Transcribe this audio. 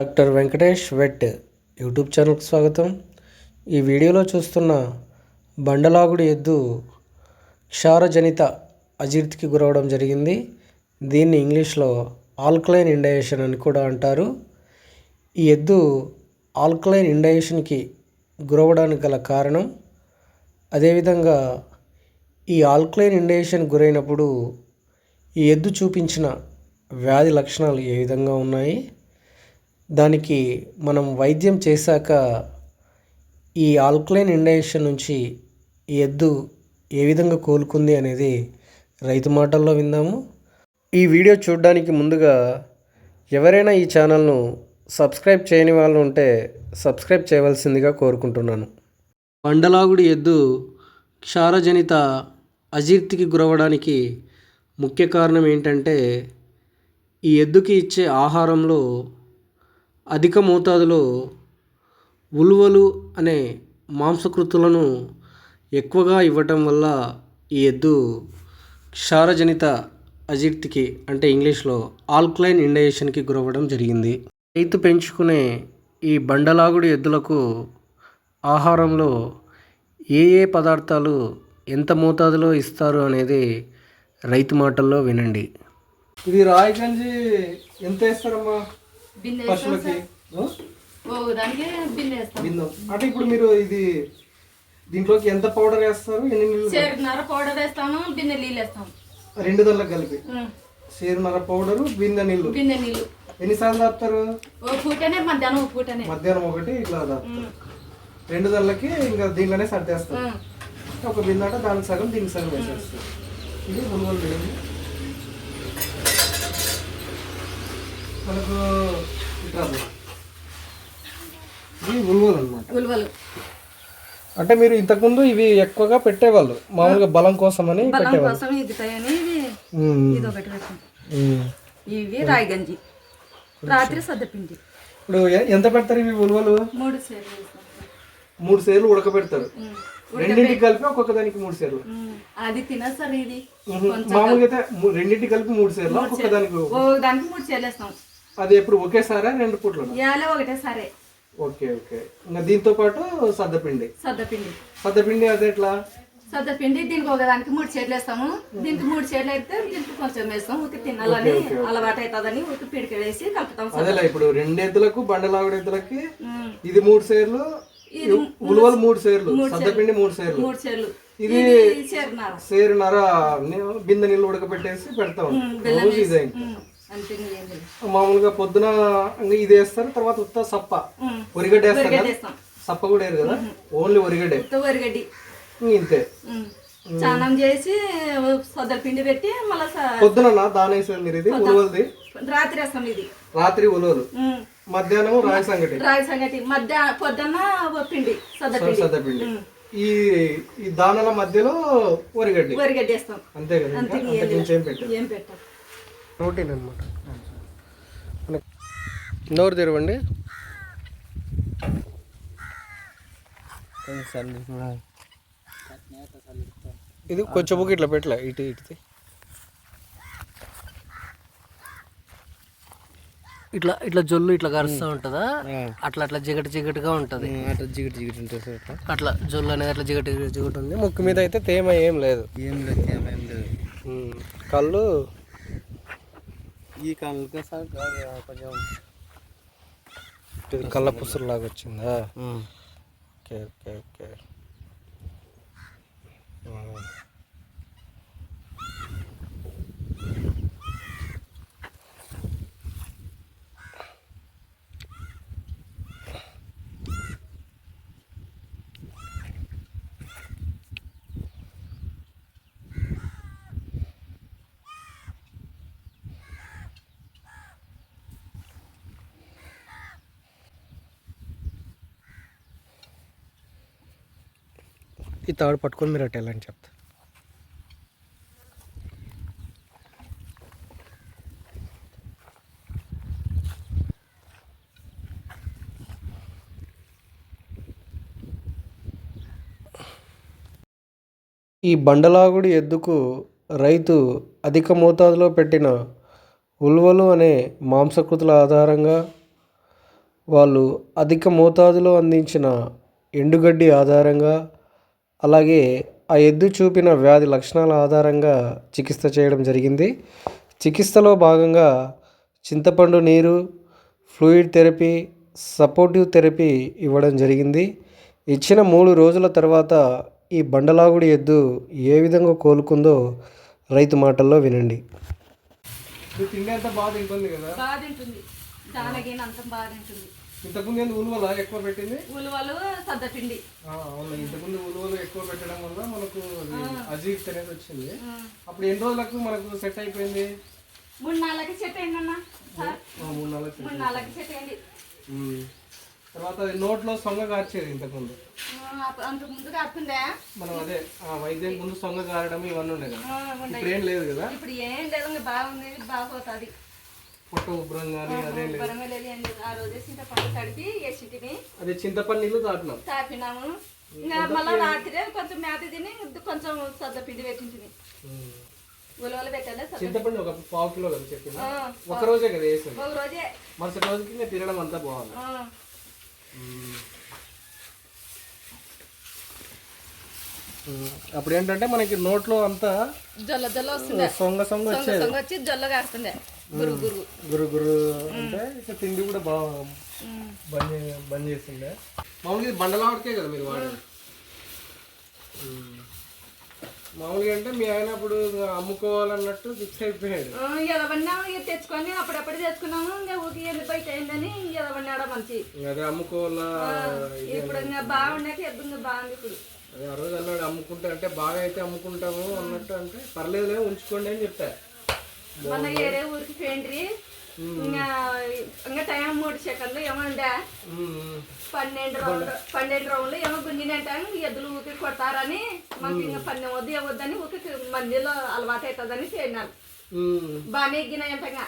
Doctor Venkatesh wet YouTube ఛానల్కి స్వాగతం. ఈ వీడియోలో చూస్తున్న బండలాగుడి ఎద్దు క్షారజనిత అజీర్తికి గురవడం జరిగింది. దీన్ని ఇంగ్లీష్లో ఆల్కలైన్ ఇండయేషన్ అని కూడా అంటారు. ఈ ఎద్దు ఆల్కలైన్ ఇండయేషన్కి గురవడానికి గల కారణం అదేవిధంగా ఈ ఆల్కలైన్ ఇండయేషన్ గురైనప్పుడు ఈ ఎద్దు చూపించిన వ్యాధి లక్షణాలు ఏ విధంగా ఉన్నాయి? దానికి మనం వైద్యం చేశాక ఈ ఆల్కలైన్ ఇండయేషన్ నుంచి ఈ ఎద్దు ఏ విధంగా కోలుకుంది అనేది రైతు మాటల్లో విందాము. ఈ వీడియో చూడడానికి ముందుగా ఎవరైనా ఈ ఛానల్ను సబ్స్క్రైబ్ చేయని వాళ్ళు ఉంటే సబ్స్క్రైబ్ చేయవలసిందిగా కోరుకుంటున్నాను. బండలాగుడి ఎద్దు క్షారజనిత అజీర్తికి గురవడానికి ముఖ్య కారణం ఏంటంటే ఈ ఎద్దుకి ఇచ్చే ఆహారంలో అధిక మోతాదులో ఉలువలు అనే మాంసకృతులను ఎక్కువగా ఇవ్వటం వల్ల ఈ ఎద్దు క్షారజనిత అజీర్తికి అంటే ఇంగ్లీష్లో ఆల్కలైన్ ఇండయేషన్కి గురవ్వడం జరిగింది. రైతు పెంచుకునే ఈ బండలాగుడి ఎద్దులకు ఆహారంలో ఏ ఏ పదార్థాలు ఎంత మోతాదులో ఇస్తారు అనేది రైతు మాటల్లో వినండి. ఇది రాయగంజి ఎంత వేస్తారమ్మా? పశువులకి? బిందం అంటే ఇప్పుడు మీరు ఇది దీంట్లోకి ఎంత పౌడర్ వేస్తారు? ఎన్ని నీళ్ళు పౌడర్ వేస్తాము బిన్నె నీళ్ళు వేస్తాం. రెండు దాంట్లోకి కలిపి. సేరున్నర పౌడరు బిందె నీళ్ళు. బిన్నె నీళ్ళు. ఎన్నిసార్లు పూటనే మధ్యాహ్నం పూటనే. మధ్యాహ్నం ఒకటి ఇట్లా తాపుతారు ఉం. రెండు దాంట్లకి ఇంకా దీంట్లోనే సర్దేస్తారు. ఒక బిందె అంటే దానికి సగం దీనికి సగం వేసేస్తారు. ఇది మునుగోలు మనకు ఉల్వలు అనమాట ఉలువలు. అంటే మీరు ఇంతకుముందు ఇవి ఎక్కువగా పెట్టేవాళ్ళు. మామూలుగా బలం కోసం. ఇవి రాయి గంజి రాత్రి సద్దపిండి. ఇప్పుడు ఎంత పెడతారు ఇవి ఉల్వలు? మూడు సేర్లు వేస్తాం. మూడు సేర్లు ఉడకబెడతారు. రెండింటికి కలిపి ఒక్కొక్క దానికి మూడు సేర్లు. అది తినేస్తారు ఇది. మామూలుగా అయితే రెండింటికి కలిపి మూడు సేర్లు ఒక్కొక్క దానికి ఓ దానికి మూడు సేర్లు వేస్తాం. అది ఎప్పుడు ఒకేసారా రెండు పూట్లు ఇవాళ ఒకటే సరే ఓకే ఓకే. ఇంకా దీంతో పాటు సద్దపిండి. సద్దపిండి. సద్దపిండి అది ఎట్లా? సద్దపిండి దీనికి ఒక దానికి మూడు చీరలు వేస్తాము. దీనికి మూడు చీరలు అయితే దీనికి కొంచెం వేస్తాం ఊరికి తినాలని అలవాటు అవుతుందని ఊరికి పిడికి వేసి కలుపుతాం అదేలా ఇప్పుడు రెండు ఎద్దులకు బండలాగుడు ఎద్దులకి. ఇది మూడు సేర్లు ఉలువలు మూడు సేర్లు సద్దపిండి మూడు సేర్లు. మూడు చీరలు ఇది ని- బిందె నీళ్ళు ఉడకబెట్టేసి పెడతాం. రోజు ఇదే మామూలుగా పొద్దున ఇది వేస్తారు తర్వాత ఉత్త సప్ప. ఒరిగడ్డ వేస్తారు ఉరిగడ్డ సప్ప కూడా వేరు కదా? ఓన్లీ ఒరిగడ్డే? ఉత్త వరిగడ్డి ఇంక ఇంతే. స్నానం చేసి సొద్దల పిండి పెట్టి మళ్ళీ పొద్దున దాని వేసేది మీరు ఇది? ఉలువలది? రాత్రి వేస్తాం ఇది. రాత్రి ఉలువలు. మధ్యాహ్నం రాగి సంగటి. రాగి సంగటి. మధ్య పొద్దున్న పిండి సొద్దపిండి. సద్దపిండి. ఈ ఈ దానాల మధ్యలో ఒరిగడ్డి. వరిగడ్డి వేస్తాం అంతే కదా ఏం పెట్టాం. ప్రోటీన్ అనమాట నోరు తెరవండి. ఇది కొంచెం బుక్ ఇట్లా పెట్టలే ఇటు ఇటు ఇట్లా ఇట్లా జొల్లు ఇట్లా కరుస్తూ ఉంటుందా? అట్లా అట్లా జిగటి జిగటిగా ఉంటుంది. అట్లా జిగిటి జిగిటి ఉంటుంది అట్లా. అట్లా జొల్లు అనేది అట్లా జిగటి జిగటి ఉంది. ముక్కు మీద అయితే తేమ ఏం లేదు. ఏం లేదు ఏం ఏం లేదు. కళ్ళు ఈ కాలంలో సార్ కొంచెం ఇది కళ్ళ పుసురు లాగా వచ్చిందా ఓకే ఓకే ఓకే ఉమ్. ఈ తాడు పట్టుకొని మీరు అటు వెళ్ళండి చెప్తా. ఈ బండలాగుడి ఎద్దుకు రైతు అధిక మోతాదులో పెట్టిన ఉల్వలు అనే మాంసకృతుల ఆధారంగా వాళ్ళు అధిక మోతాదులో అందించిన ఎండుగడ్డి ఆధారంగా అలాగే ఆ ఎద్దు చూపిన వ్యాధి లక్షణాల ఆధారంగా చికిత్స చేయడం జరిగింది. చికిత్సలో భాగంగా చింతపండు నీరు ఫ్లూయిడ్ థెరపీ సపోర్టివ్ థెరపీ ఇవ్వడం జరిగింది. ఇచ్చిన మూడు రోజుల తర్వాత ఈ బండలాగుడి ఎద్దు ఏ విధంగా కోలుకుందో రైతు మాటల్లో వినండి. బాగా తింటుంది కదా? బాగా తింటుంది. దానగిన అంత బాగా తింటుంది. ఇంతకుముందు ఏంది ఉలువల ఎక్కువ పెట్టింది? ఉలువలు సద్దపిండి అవును. ఇంతకుముందు ఉలువలు ఎక్కువ పెట్టడం వల్ల మనకు అజీర్తి అనేది వచ్చింది. అప్పుడు ఎన్ని రోజులకు మనకు సెట్ అయిపోయింది? మూడు నాలుగు సెట్ అయిందన్న మూడు నాలుగు. మూడు నాలుగు సెట్ అయింది. తర్వాత అది నోట్లో సొంగ కార్చేది ఇంతకుముందు. ఆ, అప్ప- అంత ముందుగా అర్థండే మనం అదే ఆ వైద్యం ముందు సొంగ కారడం ఇవన్నీ ఉన్నాయి కదా. ఇప్పుడు ఏం లేదు కదా? ఇప్పుడు ఏం లేదు బాగుంది బాగోతుంది. పొట్ట ఉబ్బరం కానీ అదేం లేదు. బరంగా లేదు ఏం లేదు. ఆ రోజు చింత పండు తడిపి వేసింటిని అదే చింతపండు నీళ్ళు తాటినాం తాపినాము. ఇంకా మళ్ళీ రాత్రి కొంచెం మేత తిని కొంచెం సద్దపిండి పెట్టింటిని ఉమ్. ఉలవలు పెట్టాలి సద్ద చింతపండు ఒక పావు కిలో కదా చెప్పింది ఆ, ఒక రోజే కదా వేసింది. ఒక రోజే. మరుసటి రోజుకి ఇంకా తినడం అంతా బాగుంది. ఆ, ఉమ్. అప్పుడు ఏంటంటే మనకి నోట్లో అంతా జొల్ల జొల్ల వస్తుంది సొంగ సొంగ వచ్చేది. సొంగ వచ్చి జొల్ల కాస్తుంది గురు గురు. గురు గురు అంటే ఇక తిండి కూడా బాగా బంద్ బంద్ చేసిండే మామూలుగా ఇది బండలావడికే కదా మీరు వాడేది? ఉమ్. మామూలుగా అంటే మీ ఆయన అప్పుడు అమ్ముకోవాలన్నట్టు ఫిక్స్ అయిపోయాడు. ఎదవన్నా తెచ్చుకొని అప్పుడప్పుడు తెచ్చుకున్నాము. ఇంకా ఊరికి వెళ్ళి బయట అయిందని ఎదవన్నాడ మంచి. అదే అమ్ముకోవాలా ఇప్పుడు బాగుండక ఎద్దు బాగుంది ఇప్పుడు. అదే ఆ రోజు అన్నాడు అమ్ముకుంటే అంటే బాగా అయితే అమ్ముకుంటాము అన్నట్టు అంటే పర్లేదులే ఉంచుకోండి అని చెప్పా. మొన్న ఏరే ఊరికి పోయిండ్రి. ఇంకా ఇంకా టైం మూడు సెకండ్లు ఏమండే. పన్నెండు రౌండ్ పన్నెండు. రౌండ్లు ఏమో గుంజినంట ఎద్దులు ఊరికి కొడతారని మాకు ఇంకా పన్నెం వద్దు ఏమొద్దని ఊరికి మందిలో అలవాటు అవుతుందని ఉమ్. బాగానే ఎగ్గినాయంట ఇంకా.